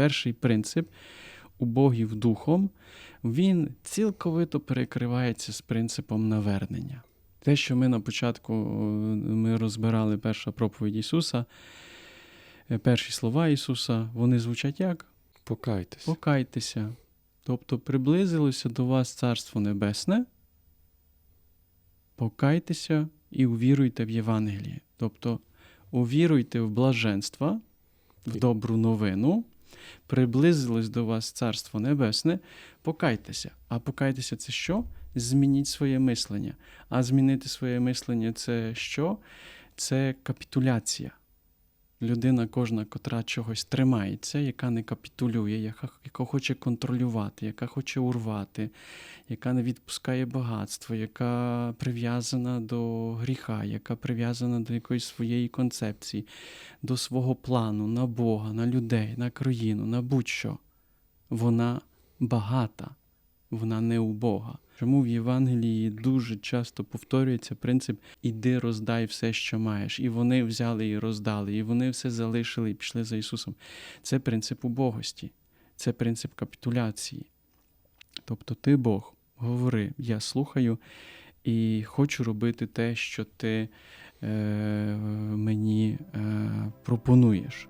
Перший принцип убогів духом, він цілковито перекривається з принципом навернення. Те, що ми на початку е, ми розбирали перша проповідь Ісуса, е, перші слова Ісуса, вони звучать як? Покайтесь. Покайтеся. Тобто приблизилося до вас Царство Небесне, покайтеся і увіруйте в Євангеліє. Тобто увіруйте в блаженство, в добру новину, приблизилось до вас Царство Небесне, покайтеся. А покайтеся це що? Змініть своє мислення. А змінити своє мислення це що? Це капітуляція. Людина кожна, котра чогось тримається, яка не капітулює, яка, яка хоче контролювати, яка хоче урвати, яка не відпускає багатство, яка прив'язана до гріха, яка прив'язана до якоїсь своєї концепції, до свого плану, на Бога, на людей, на країну, на будь-що. Вона багата, вона не у Бога. Чому в Євангелії дуже часто повторюється принцип іди роздай все, що маєш. І вони взяли і роздали, і вони все залишили і пішли за Ісусом. Це принцип убогості, це принцип капітуляції. Тобто ти Бог, говори, я слухаю і хочу робити те, що ти е, мені е, пропонуєш.